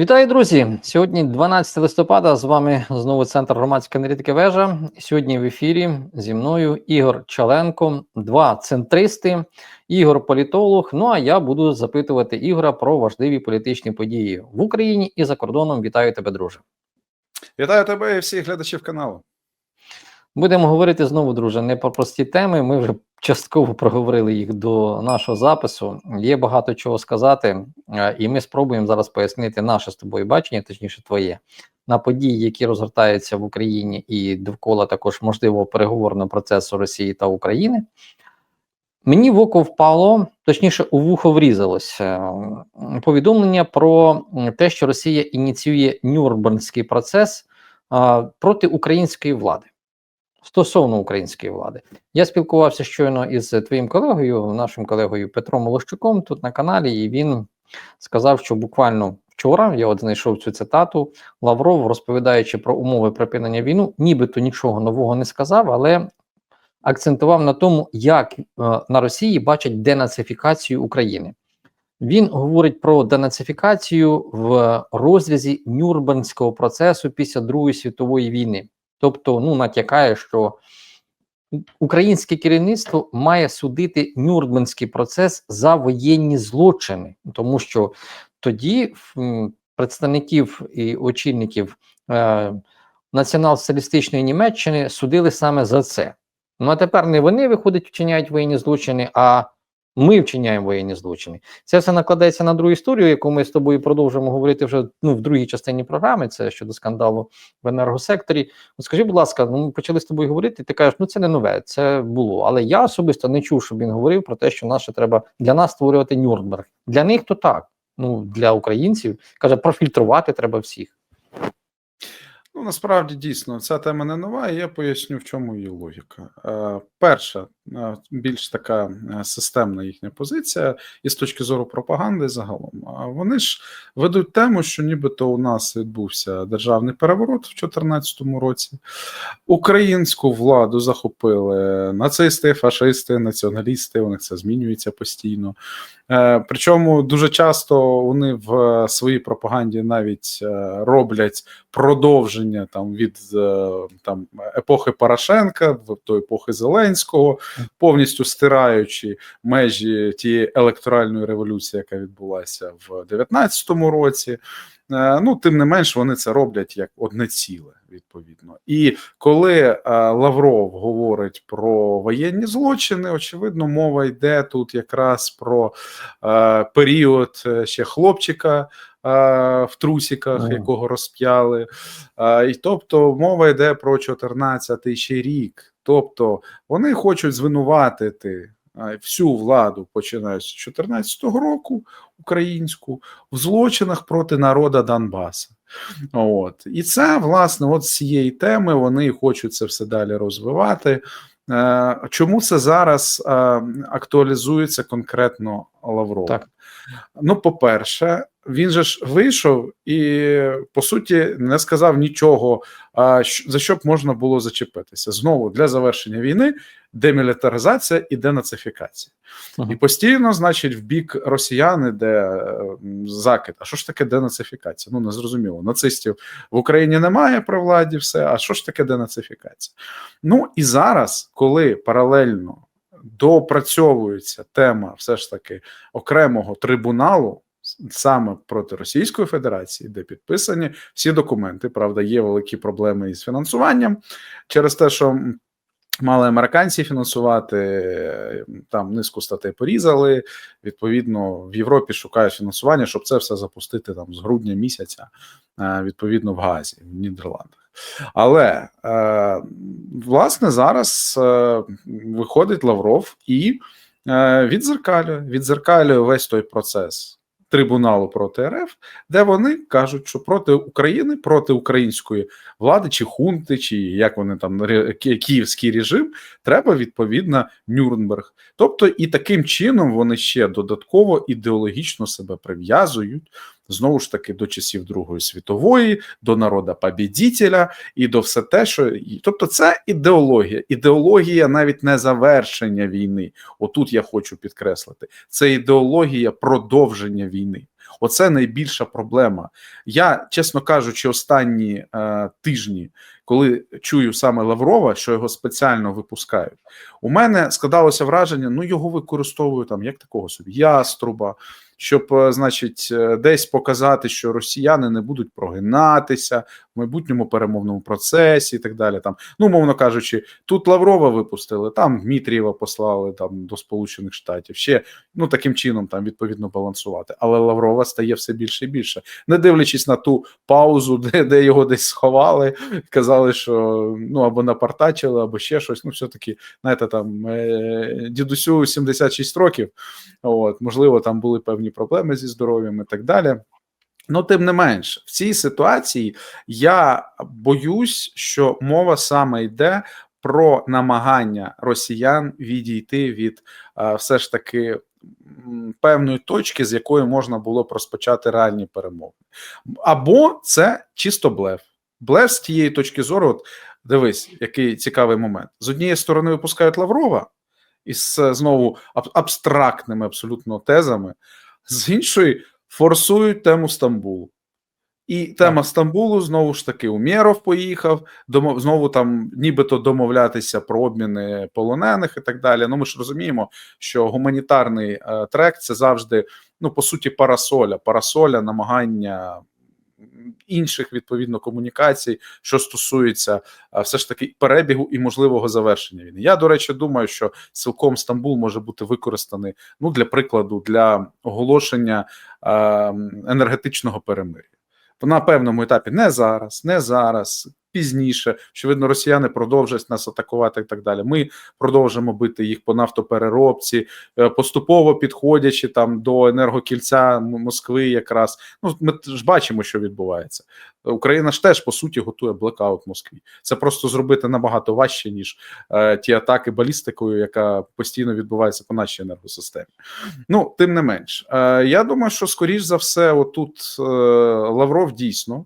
Вітаю, друзі! Сьогодні 12 листопада. З вами знову центр громадської аналітики вежа. Сьогодні в ефірі зі мною Ігор Чаленко, два центристи, Ігор політолог. Ну а я буду запитувати Ігора про важливі політичні події в Україні і за кордоном. Вітаю тебе, друже. Вітаю тебе і всіх глядачів каналу. Будемо говорити знову, друже, не про прості теми. Ми вже частково проговорили їх до нашого запису. Є багато чого сказати, е, і ми спробуємо зараз пояснити наше з тобою бачення, точніше, твоє, на події, які розгортаються в Україні, і довкола також можливого переговорного процесу Росії та України. Мені в око впало, точніше, у вухо врізалося е, повідомлення про те, що Росія ініціює Нюрнбернський процес проти української влади. Стосовно української влади, я спілкувався щойно із твоїм колегою, нашим колегою Петром Волощуком тут на каналі, і він сказав, що буквально вчора я от знайшов цю цитату. Лавров, розповідаючи про умови припинення війну, нібито нічого нового не сказав, але акцентував на тому, як е, на Росії бачать денацифікацію України. Він говорить про денацифікацію в розрізі Нюрнбернського процесу після Другої світової війни. Тобто, ну натякає, що українське керівництво має судити Нюрнбернський процес за воєнні злочини, тому що тоді представників і очільників е, націонал-соціалістичної Німеччини судили саме за це. Ну а тепер не вони виходять, вчиняють воєнні злочини, а ми вчиняємо воєнні злочини. Це все накладається на другу історію, яку ми з тобою продовжуємо говорити вже ну, в другій частині програми. Це щодо скандалу в енергосекторі. От скажи, будь ласка, ну ми почали з тобою говорити. Ти кажеш, ну це не нове, це було. Але я особисто не чув, щоб він говорив про те, що наше треба для нас створювати Нюрнберг. Для них то так. Ну для українців каже, профільтрувати треба всіх. Ну, насправді дійсно ця тема не нова, і я поясню, в чому її логіка. Е, перша, е, більш така е, системна їхня позиція, і з точки зору пропаганди загалом. Вони ж ведуть тему, що нібито у нас відбувся державний переворот в 2014 році. Українську владу захопили нацисти, фашисти, націоналісти. У них це змінюється постійно. Причому дуже часто вони в своїй пропаганді навіть роблять продовження там від е, там епохи Порошенка до епохи Зеленського, повністю стираючи межі тієї електоральної революції, яка відбулася в 2019 році. Е, Ну, тим не менш, вони це роблять як одне ціле, відповідно. І коли е, Лавров говорить про воєнні злочини, очевидно, мова йде тут якраз про період ще хлопчика. Е, В трусіках, Ага. якого розп'яли, Е, і тобто мова йде про 14 ще рік. Тобто вони хочуть звинуватити е, всю владу, починаючи з 14 року, українську, в злочинах проти народа Донбаса. От. І це, власне, от з цієї теми вони хочуть це все далі розвивати. Чому це зараз актуалізується конкретно Лавров? Так. Ну, по-перше, він же ж вийшов і по суті не сказав нічого, за що б можна було зачепитися. Знову для завершення війни демілітаризація і денацифікація. Ага. І постійно, значить, в бік росіян іде е, закид. А що ж таке денацифікація? Ну не зрозуміло. Нацистів в Україні немає при владі, все. А що ж таке денацифікація? Ну і зараз, коли паралельно допрацьовується тема, все ж таки окремого трибуналу. Саме проти Російської Федерації, де підписані всі документи. Правда, є великі проблеми із фінансуванням через те, що мали американці фінансувати, там низку статей порізали. Відповідно, в Європі шукають фінансування, щоб це все запустити там з грудня місяця, е, відповідно, в Газі, в Нідерландах. Але е, власне зараз е, виходить Лавров і відзеркалює, відзеркалює весь той процес трибуналу проти РФ, де вони кажуть, що проти України, проти української влади, чи хунти, чи як вони там київський режим, треба відповідно Нюрнберг. Тобто, і таким чином вони ще додатково ідеологічно себе прив'язують знову ж таки до часів Другої світової, до народа побідітеля і до все те, що тобто, це ідеологія. Ідеологія навіть не завершення війни. Отут я хочу підкреслити. Це ідеологія продовження війни. Оце найбільша проблема. Я, чесно кажучи, останні е, тижні, коли чую саме Лаврова, що його спеціально випускають, у мене складалося враження: ну його використовують там як такого собі яструба, щоб, е, значить, е, десь показати, що росіяни не будуть прогинатися в майбутньому перемовному процесі і так далі. Там, ну, мовно кажучи, тут Лаврова випустили, там Дмитрієва послали там до Сполучених Штатів. Ще ну таким чином там відповідно балансувати. Але Лаврова стає все більше і більше, не дивлячись на ту паузу, де, де його десь сховали, казали, що ну або напартачили, або ще щось. Ну, все таки, знаєте, там е, дідусю 76 років. От, можливо, там були певні проблеми зі здоров'ям і так далі. Ну, тим не менш, в цій ситуації я боюсь, що мова саме йде про намагання росіян відійти від е, все ж таки певної точки, з якої можна було б розпочати реальні перемови. Або це чисто блеф. Блеф з тієї точки зору, от дивись, який цікавий момент. З однієї сторони випускають Лаврова із е, знову аб- абстрактними абсолютно тезами, з іншої форсують тему Стамбулу. І тема Стамбулу знову ж таки Умєров поїхав, домов, знову там нібито домовлятися про обміни полонених і так далі. Ну ми ж розуміємо, що гуманітарний е, трек це завжди, ну по суті, парасоля, парасоля намагання інших відповідно комунікацій, що стосується все ж таки перебігу і можливого завершення війни. Я до речі думаю, що цілком Стамбул може бути використаний ну для прикладу для оголошення е, енергетичного перемир'я. На певному етапі не зараз, не зараз, пізніше. Очевидно, росіяни продовжать нас атакувати і так далі. Ми продовжимо бити їх по нафтопереробці, е, поступово підходячи там до енергокільця Москви, якраз ну ми ж бачимо, що відбувається. Україна ж теж по суті готує блекаут Москві. Це просто зробити набагато важче ніж е, ті атаки балістикою, яка постійно відбувається по нашій енергосистемі. Ну тим не менш, е, я думаю, що скоріш за все, отут е, Лавров дійсно.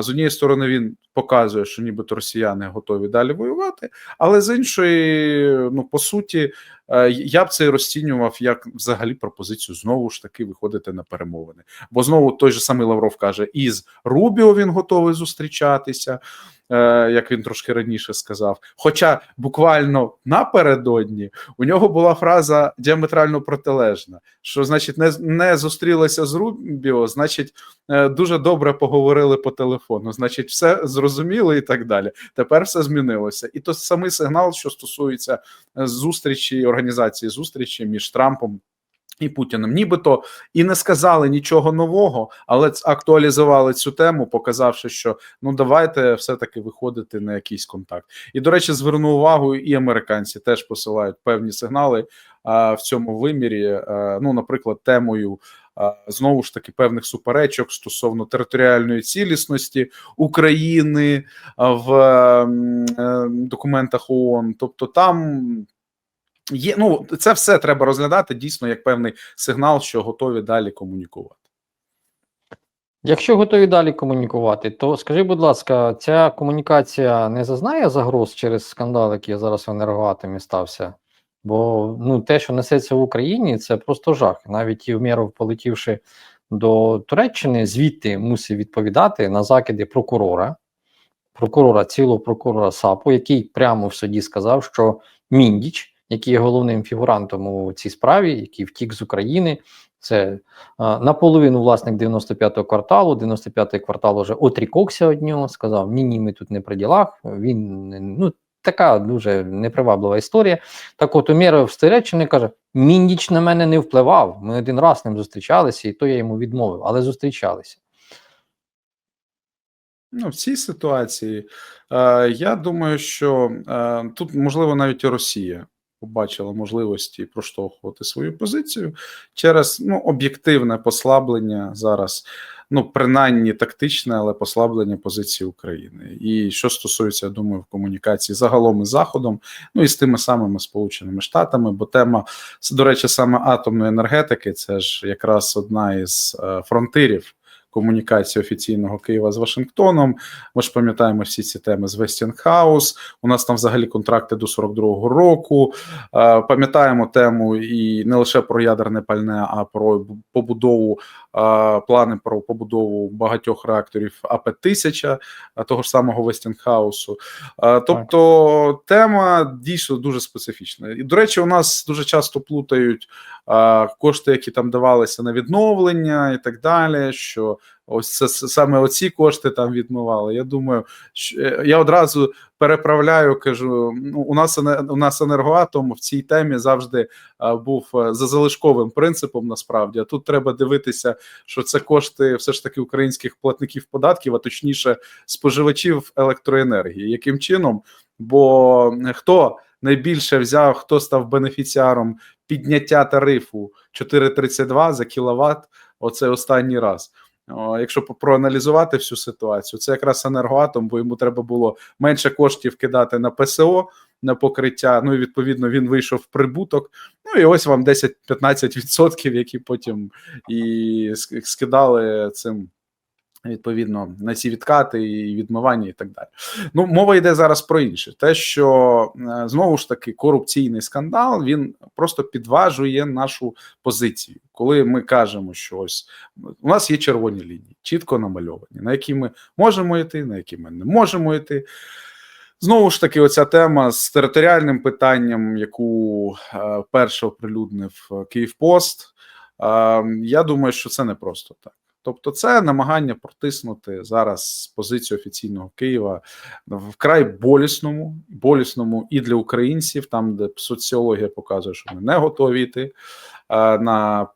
З однієї сторони, він показує, що нібито росіяни готові далі воювати, але з іншої, ну по суті, е, я б це розцінював як взагалі пропозицію знову ж таки виходити на перемовини. Бо знову той же самий Лавров каже: із Рубіо він готовий зустрічатися, як він трошки раніше сказав. Хоча буквально напередодні у нього була фраза діаметрально протилежна: що значить, не, не зустрілися з Рубіо, значить, е, дуже добре поговорили по телефону. Значить, все зрозуміло і так далі. Тепер все змінилося. І то самий сигнал, що стосується е, зустрічі організації зустрічі між Трампом. І Путіним, нібито і не сказали нічого нового, але актуалізували цю тему, показавши, що ну давайте все-таки виходити на якийсь контакт. І до речі, зверну увагу, і американці теж посилають певні сигнали а, в цьому вимірі. А, ну, наприклад, темою знову ж таки певних суперечок стосовно територіальної цілісності України в е, документах ООН. Тобто там. Є, ну, це все треба розглядати дійсно як певний сигнал, що готові далі комунікувати. Якщо готові далі комунікувати, то скажи, будь ласка, ця комунікація не зазнає загроз через скандал, який зараз в енергоатомі стався? Бо ну, те, що несеться в Україні, це просто жах. Навіть і Євмєров, полетівши до Туреччини, звідти мусив відповідати на закиди прокурора, прокурора, цілого прокурора САПу, який прямо в суді сказав, що Міндіч, який є головним фігурантом у цій справі, який втік з України, це а, наполовину власник 95-го кварталу. 95-й квартал уже отрікокся від нього, сказав: ні, ні, ми тут не при ділах. Він ну така дуже неприваблива історія. Так от Умєров з Туреччини каже: Міндіч на мене не впливав. Ми один раз з ним зустрічалися, і то я йому відмовив, але зустрічалися. Ну, в цій ситуації е, я думаю, що е, тут можливо навіть і Росія побачила можливості проштовхувати свою позицію через ну, об'єктивне послаблення зараз, ну принаймні тактичне, але послаблення позиції України. І що стосується, я думаю, в комунікації загалом із Заходом, ну і з тими самими Сполученими Штатами, бо тема до речі, саме атомної енергетики, це ж якраз одна із е, фронтирів комунікації офіційного Києва з Вашингтоном. Ми ж пам'ятаємо всі ці теми з Вестінгхаус. У нас там взагалі контракти до 42-го року. Е, Пам'ятаємо тему і не лише про ядерне пальне, а про побудову плани про побудову багатьох реакторів АП-1000, е, того ж самого Вестінхаусу. Тобто Тобто тема дійсно дуже специфічна. І, до речі, у нас дуже часто плутають кошти, які там давалися на відновлення і так далі. Що ось це саме оці кошти там відмивали. Я думаю, що, е, я одразу переправляю, кажу: ну, у нас у нас енергоатом в цій темі завжди був е, за залишковим принципом. Насправді, а тут треба дивитися, що це кошти все ж таки українських платників податків, а точніше споживачів електроенергії. Яким чином? Бо хто найбільше взяв, хто став бенефіціаром підняття тарифу 4,32 за кіловат? Оце останній раз. Якщо проаналізувати всю ситуацію, це якраз енергоатом, бо йому треба було менше коштів кидати на ПСО на покриття. Ну і відповідно він вийшов в прибуток. Ну і ось вам 10-15%, які потім і скидали цим. Відповідно на ці відкати і відмивання, і так далі. Ну, мова йде зараз про інше. Те, що е, знову ж таки корупційний скандал він просто підважує нашу позицію, коли ми кажемо, що ось у нас є червоні лінії, чітко намальовані, на які ми можемо йти, на які ми не можемо йти. Знову ж таки, оця тема з територіальним питанням, яку е, перше оприлюднив е, Київпост. Е, я думаю, що це не просто так. Тобто, це намагання протиснути зараз позицію офіційного Києва вкрай болісному, болісному і для українців, там де соціологія показує, що ми не готові йти е, на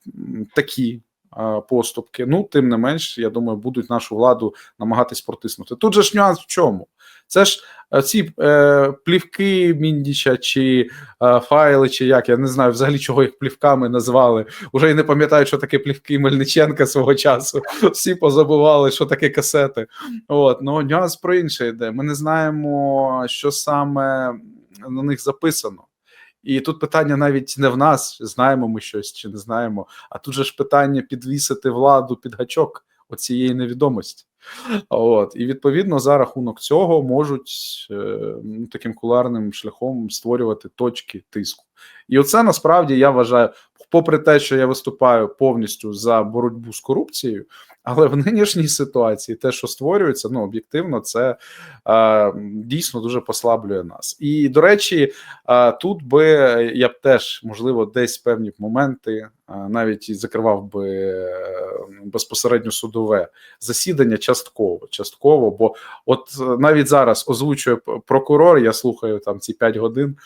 такі е, поступки. Ну, тим не менш, я думаю, будуть нашу владу намагатись протиснути. Тут же ж нюанс в чому? Це ж е, ці е, плівки Міндіча чи е, файли, чи як я не знаю взагалі, чого їх плівками назвали. Уже і не пам'ятаю, що таке плівки Мельниченка свого часу. Всі позабували, що таке касети. От ну нюанс про інше йде. Ми не знаємо, що саме на них записано. І тут питання навіть не в нас, знаємо ми щось чи не знаємо. А тут же ж питання підвісити владу під гачок оцієї невідомості. От і відповідно за рахунок цього можуть е, ну, таким куларним шляхом створювати точки тиску. І оце насправді я вважаю, попри те, що я виступаю повністю за боротьбу з корупцією, але в нинішній ситуації те, що створюється, ну об'єктивно, це е, дійсно дуже послаблює нас. І до речі, е, тут би я б теж можливо десь певні моменти е, навіть і закривав би е, безпосередньо судове засідання частково, частково. Бо от е, навіть зараз озвучує прокурор, я слухаю там ці 5 годин,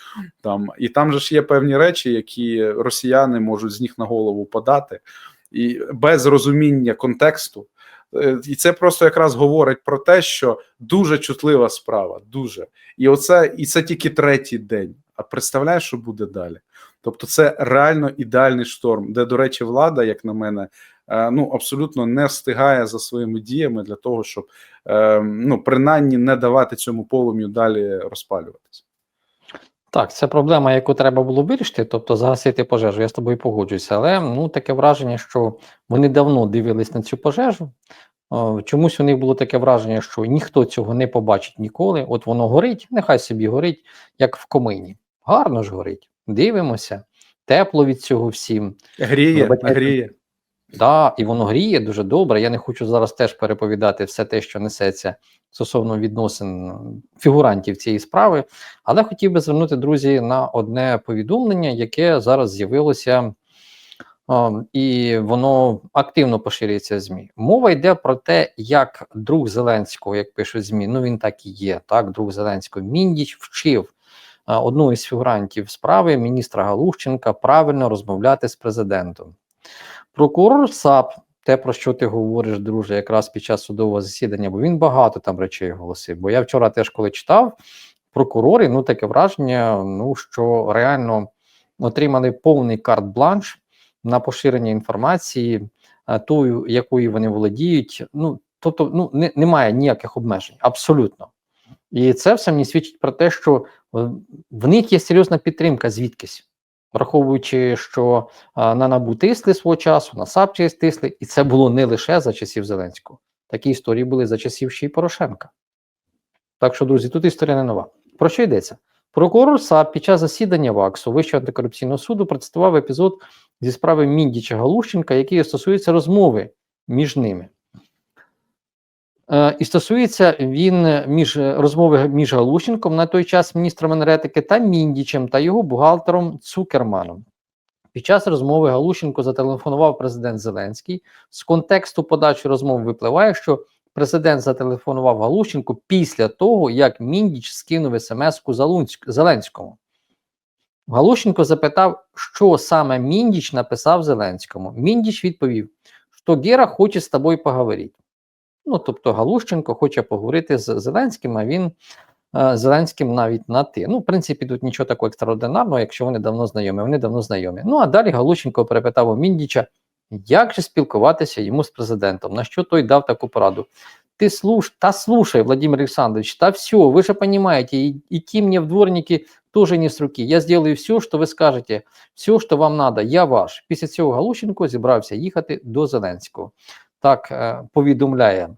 там і там же ж є певні речі, які росіяни можуть з них на голову подати, і без розуміння контексту. Е, І це просто якраз говорить про те, що дуже чутлива справа, дуже. І оце, і це тільки третій день. А представляєш, що буде далі? Тобто, це реально ідеальний шторм, де, до речі, влада, як на мене, е, ну абсолютно не встигає за своїми діями для того, щоб е, ну принаймні не давати цьому полум'ю далі розпалюватися. Так, це проблема, яку треба було вирішити, тобто загасити пожежу. Я з тобою погоджуюся, але ну таке враження, що вони давно дивились на цю пожежу. Чомусь у них було таке враження, що ніхто цього не побачить ніколи. От воно горить, нехай собі горить, як в комині. Гарно ж горить. Дивимося, тепло від цього всім. Гріє, Вибачайте. гріє. Да, і воно гріє дуже добре. Я не хочу зараз теж переповідати все те, що несеться стосовно відносин фігурантів цієї справи. Але хотів би звернути, друзі, на одне повідомлення, яке зараз з'явилося, а, і воно активно поширюється ЗМІ. Мова йде про те, як друг Зеленського, як пишуть ЗМІ, ну він так і є. Так, друг Зеленського Міндіч вчив одного із фігурантів справи міністра Галущенка правильно розмовляти з президентом. Прокурор САП, те, про що ти говориш, друже, якраз під час судового засідання, бо він багато там речей оголосив. Бо я вчора теж коли читав прокурори, ну таке враження, ну що реально отримали повний карт-бланш на поширення інформації, тою, якою вони володіють. Ну тобто, ну не, немає ніяких обмежень, абсолютно. І це все мені свідчить про те, що е, в них є серйозна підтримка звідкись. Враховуючи, що на НАБУ тисли свого часу, на САП тисли, і це було не лише за часів Зеленського. Такі історії були за часів ще й Порошенка. Так що, друзі, тут історія не нова. Про що йдеться? Прокурор САП під час засідання ВАКСу Вищого антикорупційного суду представив епізод зі справи Міндіча Галущенка, який стосується розмови між ними. Е, і стосується він е, між е, розмови між Галущенком на той час міністром енергетики та Міндічем та його бухгалтером Цукерманом. Під час розмови Галущенко зателефонував президент Зеленський. З контексту подачі розмов випливає, що президент зателефонував Галущенку після того, як Міндіч скинув смс-ку Зеленському. Галущенко запитав, що саме Міндіч написав Зеленському. Міндіч відповів, що Гера хоче з тобою поговорити. Ну, тобто Галущенко хоче поговорити з Зеленським, а він е, Зеленським навіть на ти. Ну, в принципі, тут нічого такого екстраординарного, якщо вони давно знайомі. Вони давно знайомі. Ну а далі Галущенко перепитав у Міндіча, як же спілкуватися йому з президентом, на що той дав таку пораду. Ты слуш... Та слушай, Владимир Александрович, та все, вы же понимаете, и- идти мне в дворники тоже не с руки. Я сделаю все, що ви скажете, все, що вам надо, я ваш. Після цього Галущенко зібрався їхати до Зеленського. Так е, повідомляє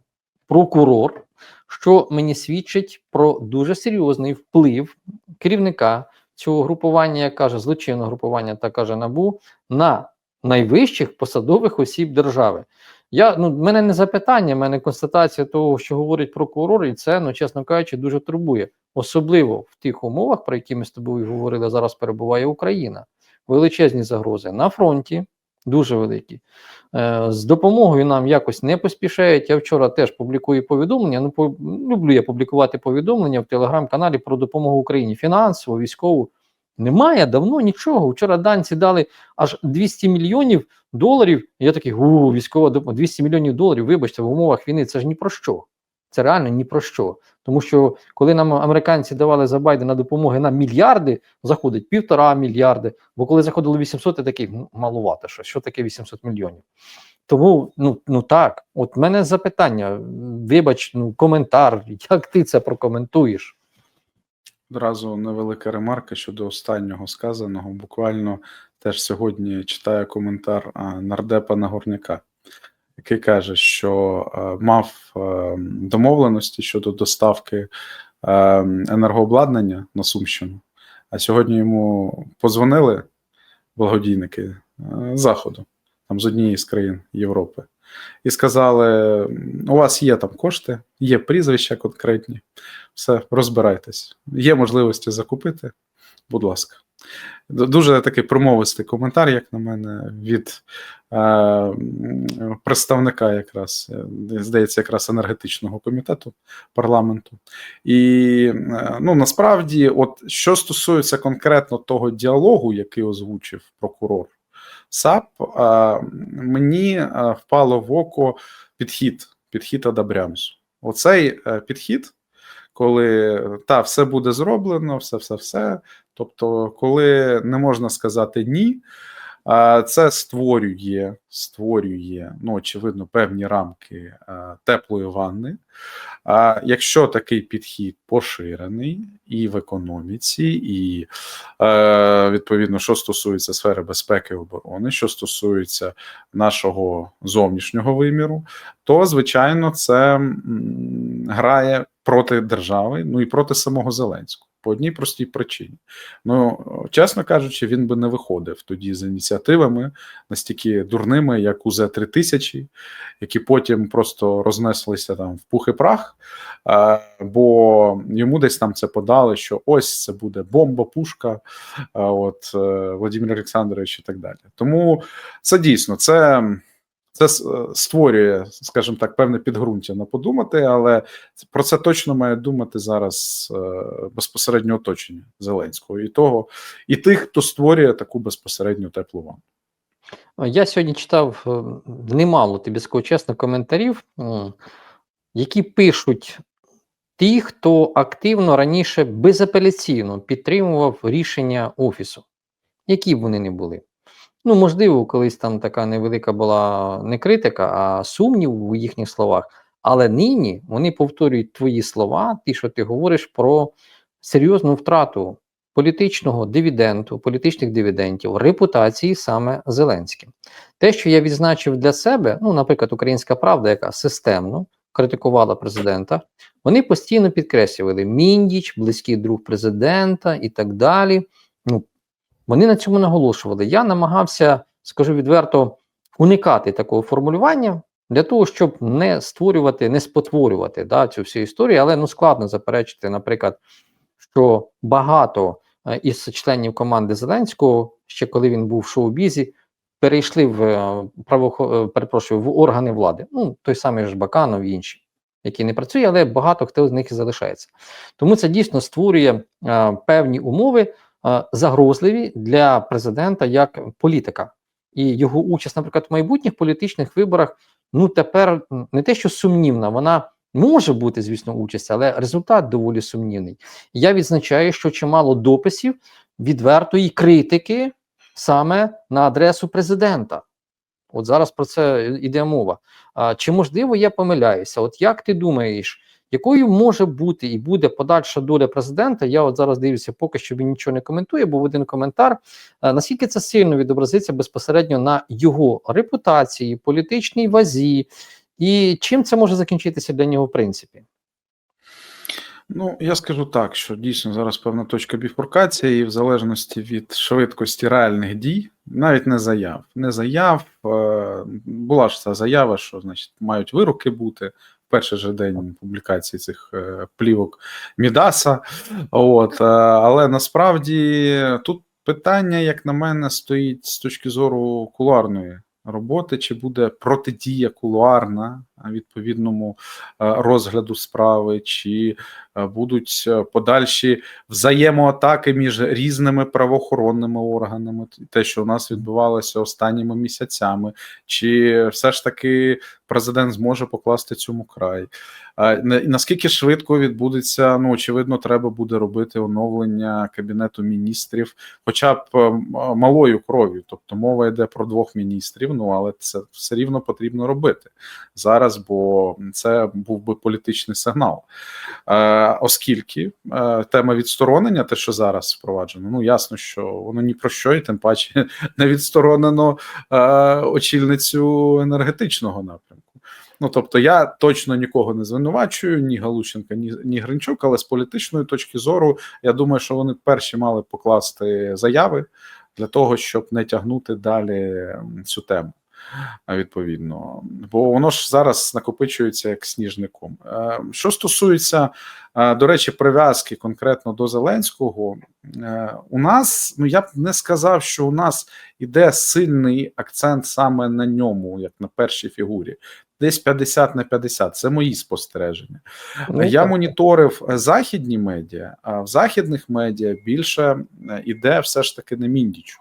прокурор, що мені свідчить про дуже серйозний вплив керівника цього групування, як каже злочинного групування, та каже НАБУ, на найвищих посадових осіб держави. Я ну мене не запитання, в мене констатація того, що говорить прокурор, і це, ну чесно кажучи, дуже турбує, особливо в тих умовах, про які ми з тобою говорили, зараз перебуває Україна. Величезні загрози на фронті, дуже великі. Е, з допомогою нам якось не поспішають. Я вчора теж публікую повідомлення. Ну, по, люблю я публікувати повідомлення в телеграм-каналі про допомогу Україні фінансово, військову. Немає давно нічого. Вчора данці дали аж 200 мільйонів доларів. Я такий у військова допомога 200 мільйонів доларів. Вибачте, в умовах війни це ж ні про що. Це реально ні про що. Тому що коли нам американці давали за Байдена допомоги на мільярди, заходить півтора мільярди. Бо коли заходило 800, я такий ну, малувато що. Що таке 800 мільйонів? Тому ну, ну так, от мене запитання. Вибач, ну коментар. Як ти це прокоментуєш? Одразу невелика ремарка щодо останнього сказаного. Буквально теж сьогодні читаю коментар нардепа Нагорняка, який каже, що е, мав е, домовленості щодо доставки е, енергообладнання на Сумщину, а сьогодні йому позвонили благодійники Заходу, там з однієї з країн Європи, і сказали: у вас є там кошти, є прізвища конкретні, все, розбирайтесь. Є можливості закупити, будь ласка. Дуже такий промовистий коментар, як на мене, від е, представника якраз, е, здається, якраз енергетичного комітету парламенту. І е, ну, насправді, от що стосується конкретно того діалогу, який озвучив прокурор САП, е, мені е, впало в око підхід, підхід Адабрямсу. Оцей е, підхід, коли та все буде зроблено, все, все, все. Тобто, коли не можна сказати ні, це створює, створює, ну, очевидно, певні рамки теплої ванни. Якщо такий підхід поширений і в економіці, і е, відповідно, що стосується сфери безпеки і оборони, що стосується нашого зовнішнього виміру, то звичайно це грає проти держави, ну і проти самого Зеленського. По одній простій причині. Ну, чесно кажучи, він би не виходив тоді з ініціативами настільки дурними, як УЗ 3000 які потім просто рознеслися там в пух і прах, бо йому десь там це подали, що ось це буде бомба, пушка, от е, Владимир Олександрович і так далі. Тому це дійсно це. Це е, створює, скажімо так, певне підґрунтя на подумати, але про це точно має думати зараз е, безпосередньо оточення Зеленського і того, і тих, хто створює таку безпосередню теплу ванну. Я сьогодні читав е, немало, тобі скажу чесно, коментарів, які пишуть ті, хто активно раніше безапеляційно підтримував рішення офісу, які б вони не були. Ну, можливо, колись там така невелика була не критика, а сумнів у їхніх словах. Але нині вони повторюють твої слова, ті, що ти говориш про серйозну втрату політичного дивіденду, політичних дивідендів, репутації саме Зеленським. Те, що я відзначив для себе, ну, наприклад, Українська Правда, яка системно критикувала президента, вони постійно підкреслювали Міндіч, близький друг президента і так далі. Ну, вони на цьому наголошували. Я намагався, скажу відверто, уникати такого формулювання, для того, щоб не створювати, не спотворювати да, цю всю історію, але ну складно заперечити, наприклад, що багато е, із членів команди Зеленського, ще коли він був в шоу-бізі, перейшли в е, е, перепрошую, в органи влади. Ну, той самий ж Баканов і інші, які не працює, але багато хто з них і залишається. Тому це дійсно створює е, певні умови загрозливі для президента як політика. І його участь, наприклад, в майбутніх політичних виборах, ну тепер не те, що сумнівна, вона може бути, звісно, участь, але результат доволі сумнівний. Я відзначаю, що чимало дописів відвертої критики саме на адресу президента. От зараз про це йде мова. Чи можливо я помиляюся? От як ти думаєш, якою може бути і буде подальша доля президента? Я от зараз дивлюся, поки що він нічого не коментує, був один коментар. Наскільки це сильно відобразиться безпосередньо на його репутації, політичній вазі, і чим це може закінчитися для нього в принципі? Ну, я скажу так, що дійсно зараз певна точка біфуркації, і в залежності від швидкості реальних дій, навіть не заяв. Не заяв. Е, була ж ця заява, що значить мають вироки бути. Перший же день публікації цих е, плівок Мідаса. От, е, але насправді тут питання, як на мене, стоїть з точки зору кулуарної роботи, чи буде протидія кулуарна відповідному розгляду справи, чи будуть е, подальші взаємоатаки між різними правоохоронними органами, те, що у нас відбувалося останніми місяцями, чи все ж таки президент зможе покласти цьому край. Наскільки швидко відбудеться, ну очевидно, треба буде робити оновлення кабінету міністрів, хоча б е, малою кров'ю. Тобто мова йде про двох міністрів. Ну але це все рівно потрібно робити зараз, бо це був би політичний сигнал. Е, оскільки е, тема відсторонення, те, що зараз впроваджено, ну ясно, що воно ні про що, і тим паче не відсторонено е, очільницю енергетичного напрямку. Ну тобто, я точно нікого не звинувачую, ні Галущенка, ні, ні Гринчук, але з політичної точки зору, я думаю, що вони перші мали покласти заяви для того, щоб не тягнути далі цю тему. Відповідно, бо воно ж зараз накопичується як сніжником. Е, Що стосується, е, до речі, прив'язки конкретно до Зеленського, е, у нас ну я б не сказав, що у нас іде сильний акцент саме на ньому, як на першій фігурі. Десь 50 на 50. Це мої спостереження. Ну, я так. моніторив західні медіа, а в західних медіа більше іде все ж таки на Міндічу.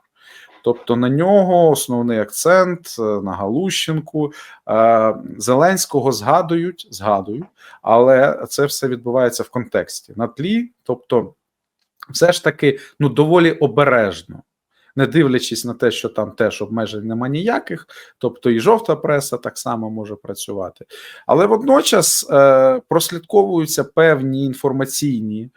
Тобто на нього основний акцент е, на Галущенку. Е, Зеленського згадують, згадують, але це все відбувається в контексті на тлі, тобто, все ж таки ну доволі обережно. Не дивлячись на те, що там теж обмежень нема ніяких, тобто і жовта преса так само може працювати. Але водночас е, прослідковуються певні інформаційні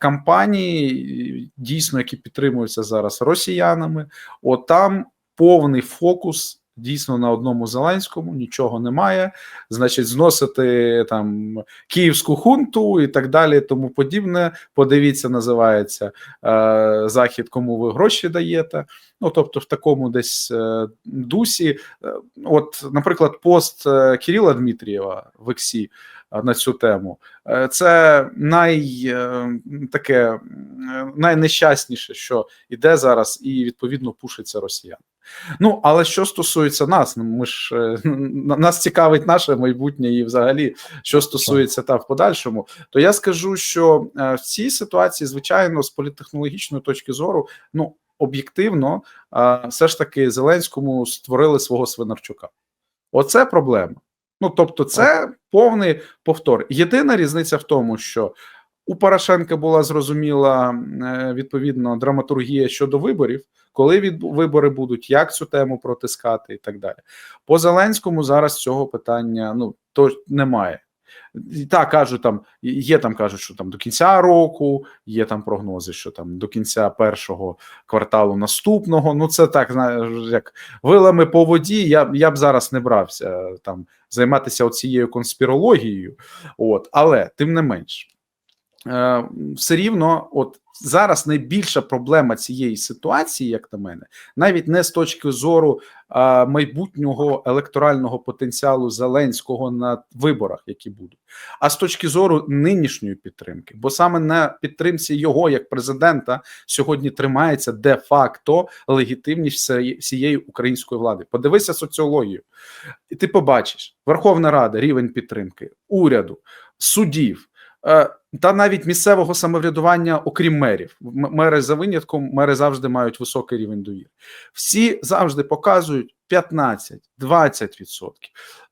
кампанії, дійсно, які підтримуються зараз росіянами. От там повний фокус. Дійсно, на одному Зеленському нічого немає. Значить, зносити там київську хунту і так далі, тому подібне. Подивіться, називається е, захід, кому ви гроші даєте. Ну тобто, в такому десь е, дусі. Е, От, наприклад, пост е, Кирила Дмитрієва в ексі на цю тему. Е, Це най е, таке е, найнещасніше, що іде зараз, і відповідно пушиться росіян. Ну, але що стосується нас, ну, ми ж е, нас цікавить наше майбутнє і взагалі, що стосується та в подальшому, то я скажу, що е, в цій ситуації, звичайно, з політтехнологічної точки зору, ну об'єктивно, е, все ж таки Зеленському створили свого Свинарчука. Оце проблема. Ну тобто, це повний повтор. Єдина різниця в тому, що у Порошенка була зрозуміла е, відповідно драматургія щодо виборів, коли від вибори будуть, як цю тему протискати, і так далі. По Зеленському зараз цього питання ну то немає. Так кажуть, там є там кажуть, що там до кінця року, є там прогнози, що там до кінця першого кварталу наступного. Ну це так знаєш, як вилами по воді. Я я б зараз не брався там займатися цією конспірологією. От, але тим не менш. Е, все рівно, от зараз найбільша проблема цієї ситуації, як на мене, навіть не з точки зору е, майбутнього електорального потенціалу Зеленського на виборах, які будуть, а з точки зору нинішньої підтримки. Бо саме на підтримці його як президента сьогодні тримається де-факто легітимність всієї- української влади. Подивися соціологію, і ти побачиш Верховна Рада, рівень підтримки, уряду, судів. Та навіть місцевого самоврядування, окрім мерів, мери за винятком, мери завжди мають високий рівень довіри. Всі завжди показують 15-20%.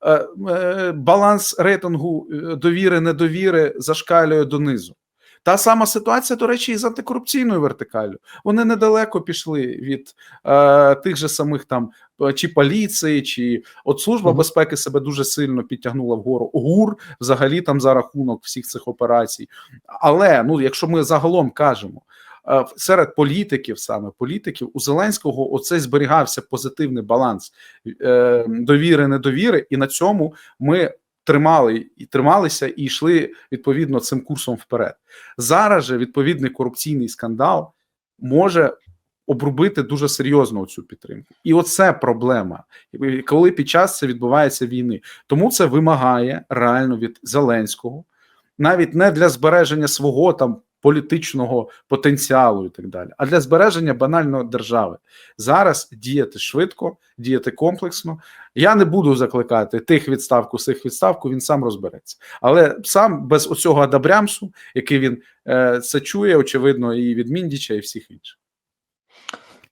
Е, е, Баланс рейтингу е, довіри недовіри зашкалює донизу. Та сама ситуація, до речі, і з антикорупційною вертикаллю. Вони недалеко пішли від е, тих же самих там е, чи поліції, чи от служба Мгм. безпеки себе дуже сильно підтягнула вгору. ГУР взагалі там за рахунок всіх цих операцій. Але ну, якщо ми загалом кажемо. е, Серед політиків, саме політиків, у Зеленського оцей зберігався позитивний баланс е, довіри, недовіри, і на цьому ми тримали і трималися і йшли відповідно цим курсом вперед. Зараз же відповідний корупційний скандал може обрубити дуже серйозно цю підтримку, і оце проблема, коли під час це відбувається війни. Тому це вимагає реально від Зеленського, навіть не для збереження свого там політичного потенціалу і так далі, а для збереження банально держави. Зараз діяти швидко, діяти комплексно. Я не буду закликати тих відставку, сих відставку, він сам розбереться. Але сам без оцього адабрямсу, який він е, це чує, очевидно, і від Міндіча, і всіх інших.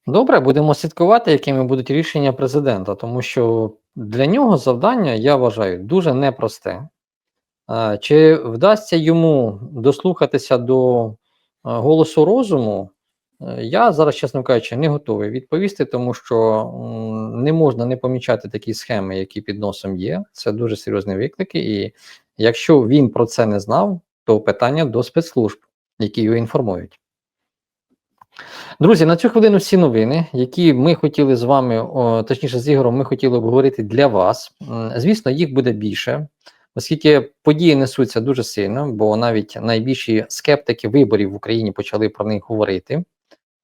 Добре, будемо слідкувати, якими будуть рішення президента, тому що для нього завдання, я вважаю, дуже непросте. Е, Чи вдасться йому дослухатися до е, голосу розуму? Е, Я зараз, чесно кажучи, не готовий відповісти, тому що не можна не помічати такі схеми, які під носом є. Це дуже серйозні виклики. І якщо він про це не знав, то питання до спецслужб, які його інформують. Друзі, на цю хвилину всі новини, які ми хотіли з вами, точніше з Ігорем, ми хотіли обговорити для вас. Звісно, їх буде більше, оскільки події несуться дуже сильно, бо навіть найбільші скептики виборів в Україні почали про них говорити.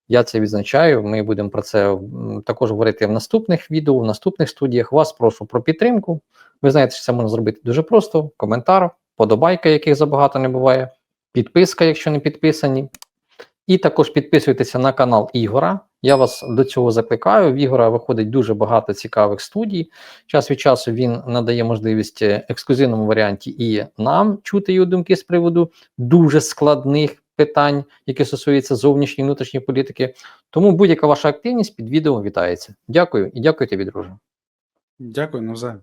Я це відзначаю. Ми будемо про це також говорити в наступних відео, в наступних студіях. Вас прошу про підтримку. Ви знаєте, що це можна зробити дуже просто: коментар, подобайка, яких забагато не буває, підписка, якщо не підписані. І також підписуйтеся на канал Ігора. Я вас до цього закликаю. В Ігора виходить дуже багато цікавих студій. Час від часу він надає можливість е, ексклюзивному варіанті і нам чути його думки з приводу дуже складних питань, які стосуються зовнішньої і внутрішньої політики. Тому будь-яка ваша активність під відео вітається. Дякую і дякую тобі, друже. Дякую навзаєм.